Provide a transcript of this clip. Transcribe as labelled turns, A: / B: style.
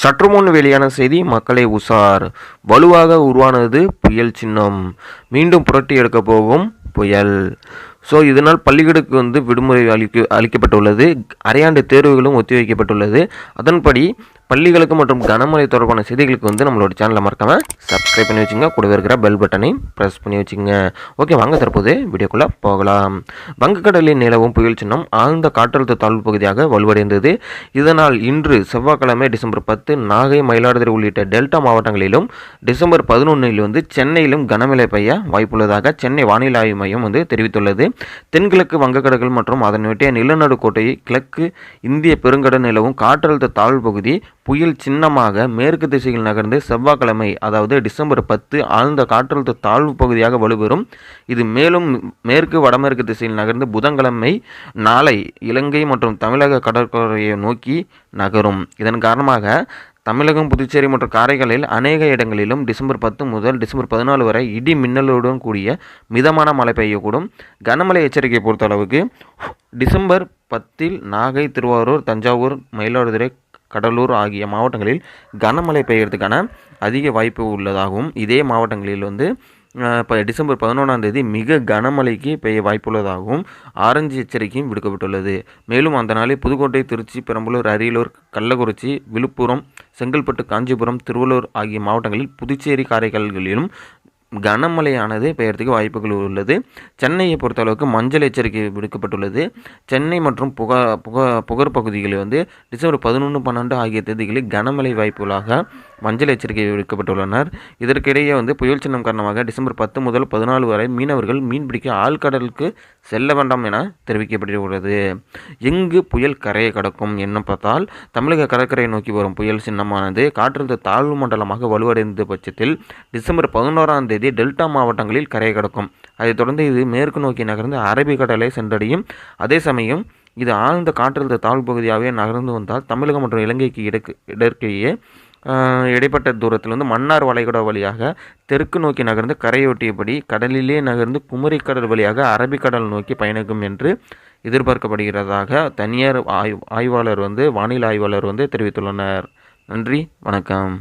A: சற்று முன் வெளியான செய்தி மக்களை உசார் வலுவாக உருவானது புயல் சின்னம். மீண்டும் புரட்டி எடுக்கப் போகும் புயல். ஸோ இதனால் பள்ளிகளுக்கு வந்து விடுமுறை அளிக்க அளிக்கப்பட்டுள்ளது. அரையாண்டு தேர்வுகளும் ஒத்திவைக்கப்பட்டுள்ளது. அதன்படி பள்ளிகளுக்கு மற்றும் கனமழை தொடர்பான செய்திகளுக்கு வந்து நம்மளோட சேனலை மறக்காமல் சப்ஸ்கிரைப் பண்ணி வச்சுங்க. கூடவே இருக்கிற பெல் பட்டனை ப்ரெஸ் பண்ணி வச்சுங்க. ஓகே வாங்க தற்போது வீடியோக்குள்ளே போகலாம். வங்கக்கடலில் நிலவும் புயல் சின்னம் ஆழ்ந்த காற்றழுத்த தாழ்வு பகுதியாக வலுவடைந்தது. இதனால் இன்று செவ்வாய்க்கிழமை டிசம்பர் பத்து நாகை மயிலாடுதுறை உள்ளிட்ட டெல்டா மாவட்டங்களிலும் டிசம்பர் பதினொன்றில் வந்து சென்னையிலும் கனமழை பெய்ய வாய்ப்புள்ளதாக சென்னை வானிலை ஆய்வு மையம் வந்து தெரிவித்துள்ளது. தென்கிழக்கு வங்கக்கடல் மற்றும் அதனை நிலநடுக்கோட்டை கிழக்கு இந்திய பெருங்கடல் நிலவும் காற்றழுத்த தாழ்வு பகுதி புயல் சின்னமாக மேற்கு திசையில் நகர்ந்து செவ்வாய்க்கிழமை அதாவது டிசம்பர் பத்து ஆழ்ந்த காற்றழுத்த தாழ்வு பகுதியாக வலுப்பெறும். இது மேலும் மேற்கு வடமேற்கு திசையில் நகர்ந்து புதன்கிழமை நாளை இலங்கை மற்றும் தமிழக கடற்கரையை நோக்கி நகரும். இதன் காரணமாக தமிழகம் புதுச்சேரி மற்றும் காரைக்காலில் அநேக இடங்களிலும் டிசம்பர் பத்து முதல் டிசம்பர் பதினாலு வரை இடி மின்னலுடன் கூடிய மிதமான மழை பெய்யக்கூடும். கனமழை எச்சரிக்கை பொறுத்தளவுக்கு டிசம்பர் பத்தில் நாகை திருவாரூர் தஞ்சாவூர் மயிலாடுதுறை கடலூர் ஆகிய மாவட்டங்களில் கனமழை பெய்யறதுக்கான அதிக வாய்ப்பு உள்ளதாகவும் இதே மாவட்டங்களில் வந்து இப்போ டிசம்பர் பதினொன்றாம் தேதி மிக கனமழைக்கு பெய்ய வாய்ப்புள்ளதாகவும் ஆரஞ்சு எச்சரிக்கையும் விடுக்கப்பட்டுள்ளது. மேலும் அந்த நாளில் புதுக்கோட்டை திருச்சி பெரம்பலூர் அரியலூர் கள்ளக்குறிச்சி விழுப்புரம் செங்கல்பட்டு காஞ்சிபுரம் திருவள்ளூர் ஆகிய மாவட்டங்களில் புதுச்சேரி காரைக்கால்களிலும் கனமழையானது பெய்யறதுக்கு வாய்ப்புகள் உள்ளது. சென்னையை பொறுத்தளவுக்கு மஞ்சள் எச்சரிக்கை விடுக்கப்பட்டுள்ளது. சென்னை மற்றும் புகா புக புகர் பகுதிகளில் வந்து டிசம்பர் பதினொன்று பன்னெண்டு ஆகிய தேதிகளில் கனமழை வாய்ப்புகளாக மஞ்சள் எச்சரிக்கை விடுக்கப்பட்டுள்ளனர். இதற்கிடையே வந்து புயல் சின்னம் காரணமாக டிசம்பர் பத்து முதல் பதினாலு வரை மீனவர்கள் மீன்பிடிக்க ஆழ்கடலுக்கு செல்ல வேண்டாம் என தெரிவிக்கப்பட்டுள்ளது. எங்கு புயல் கரையை கடக்கும் என்ன பார்த்தால் தமிழக கடற்கரையை நோக்கி வரும் புயல் சின்னமானது காற்றழுத்த தாழ்வு மண்டலமாக வலுவடைந்த பட்சத்தில் டிசம்பர் பதினோராம் தேதி டெல்டா மாவட்டங்களில் கரையை கடக்கும். அதைத் தொடர்ந்து இது மேற்கு நோக்கி நகர்ந்து அரபிக்கடலை சென்றடையும். அதே சமயம் இது ஆழ்ந்த காற்றழுத்த தாழ்வு பகுதியாகவே நகர்ந்து வந்தால் தமிழகம் மற்றும் இலங்கைக்கு இடக்கு இடற்கையே இடைப்பட்ட தூரத்தில் வந்து மன்னார் வளைகுடா வழியாக தெற்கு நோக்கி நகர்ந்து கரையொட்டியபடி கடலிலே நகர்ந்து குமரிக்கடல் வழியாக அரபிக்கடல் நோக்கி பயணிக்கும் என்று எதிர்பார்க்கப்படுகிறதாக தனியார் ஆய்வு ஆய்வாளர் வந்து வானிலை ஆய்வாளர் வந்து தெரிவித்துள்ளனர். நன்றி வணக்கம்.